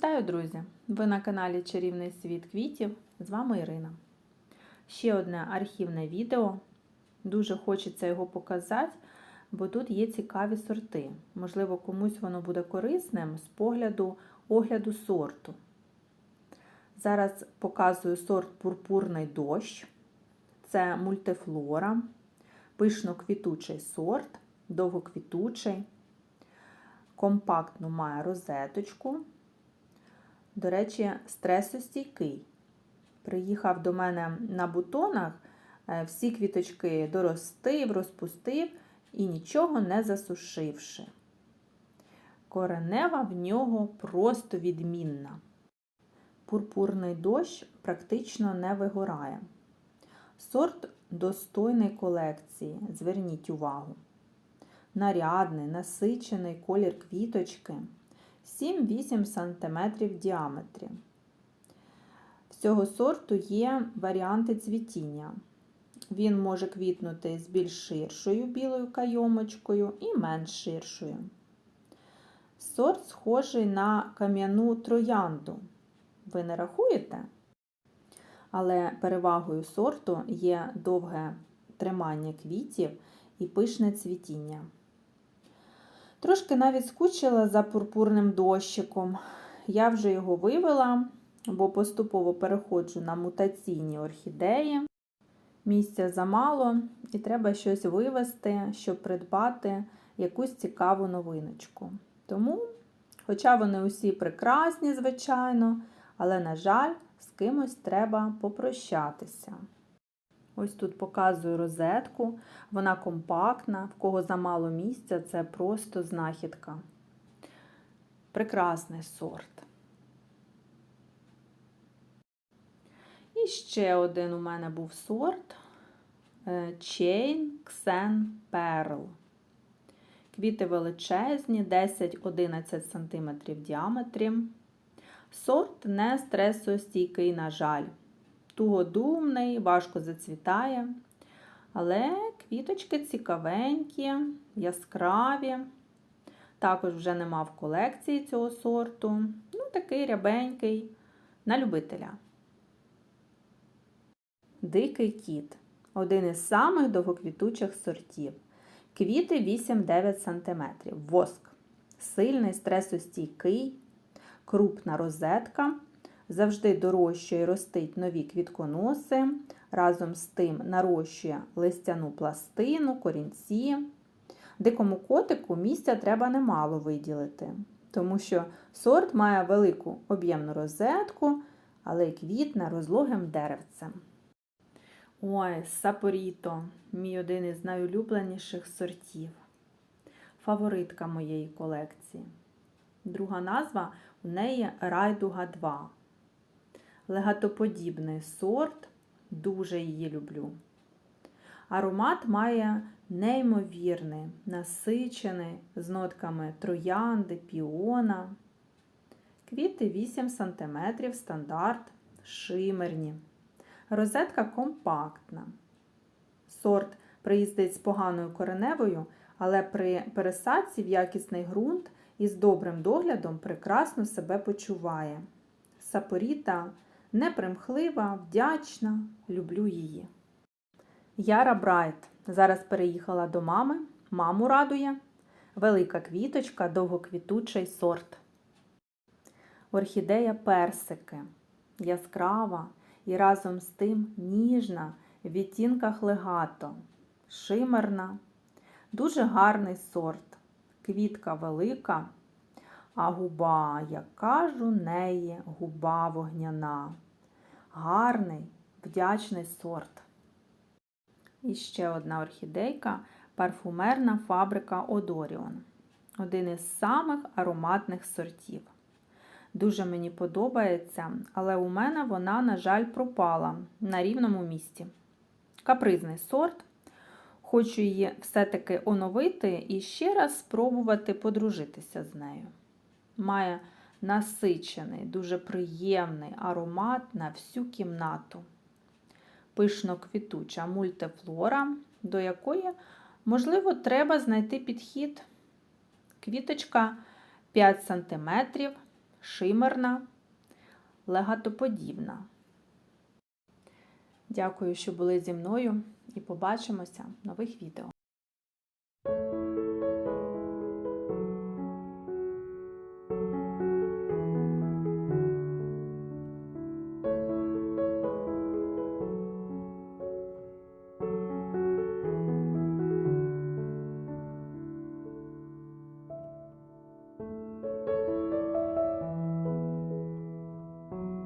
Вітаю, друзі! Ви на каналі Чарівний світ квітів. З вами Ірина. Ще одне архівне відео. Дуже хочеться його показати, бо тут є цікаві сорти. Можливо, комусь воно буде корисним з погляду огляду сорту. Зараз показую сорт пурпурний дощ. Це мультифлора, пишно-квітучий сорт, довгоквітучий. Компактну має розеточку. До речі, стресостійкий. Приїхав до мене на бутонах, е, всі квіточки доростив, розпустив і нічого не засушивши. Коренева в нього просто відмінна. Пурпурний дощ практично не вигорає. Сорт достойний колекції, зверніть увагу. Нарядний, насичений колір квіточки. 7-8 см в діаметрі. В цього сорту є варіанти цвітіння. Він може квітнути з більш ширшою білою кайомочкою і менш ширшою. Сорт схожий на кам'яну троянду. Ви не рахуєте? Але перевагою сорту є довге тримання квітів і пишне цвітіння. Трошки навіть скучила за пурпурним дощиком. Я вже його вивела, бо поступово переходжу на мутаційні орхідеї. Місця замало, і треба щось вивести, щоб придбати якусь цікаву новиночку. Тому, хоча вони усі прекрасні, звичайно, але, на жаль, з кимось треба попрощатися. Ось тут показую розетку, вона компактна, в кого замало місця, це просто знахідка. Прекрасний сорт. І ще один у мене був сорт Chain Xen Pearl. Квіти величезні, 10-11 см діаметрі. Сорт не стресостійкий, на жаль тугодумний, важко зацвітає. Але квіточки цікавенькі, яскраві. Також вже нема в колекції цього сорту. Ну, такий рябенький на любителя. Дикий кіт один із самих довгоквітучих сортів. Квіти 8-9 см. Воск. Сильний стресостійкий, крупна розетка завжди дорощує і ростить нові квітконоси, разом з тим нарощує листяну пластину, корінці. Дикому котику місця треба немало виділити, тому що сорт має велику об'ємну розетку, але й квітне розлогим деревцем. Ой, сапоріто, мій один із найулюбленіших сортів. Фаворитка моєї колекції. Друга назва у неї Райдуга 2 легатоподібний сорт, дуже її люблю. Аромат має неймовірний, насичений з нотками троянди, піона. Квіти 8 см стандарт, шимерні. Розетка компактна. Сорт приїздить з поганою кореневою, але при пересадці в якісний ґрунт із добрим доглядом прекрасно себе почуває. Сапоріта непримхлива, вдячна, люблю її. Яра Брайт зараз переїхала до мами, маму радує. Велика квіточка, довгоквітучий сорт. Орхідея персики. Яскрава і разом з тим ніжна в відтінках легато, шимерна, дуже гарний сорт. Квітка велика, а губа, як кажу, неї, губа вогняна. Гарний, вдячний сорт. І ще одна орхідейка парфумерна фабрика Одоріон. Один із самих ароматних сортів. Дуже мені подобається, але у мене вона, на жаль, пропала на рівному місці. Капризний сорт. Хочу її все-таки оновити і ще раз спробувати подружитися з нею має насичений, дуже приємний аромат на всю кімнату. Пишно квітуча мультифлора, до якої, можливо, треба знайти підхід. Квіточка 5 см, шимерна, легатоподібна. Дякую, що були зі мною і побачимося в нових відео.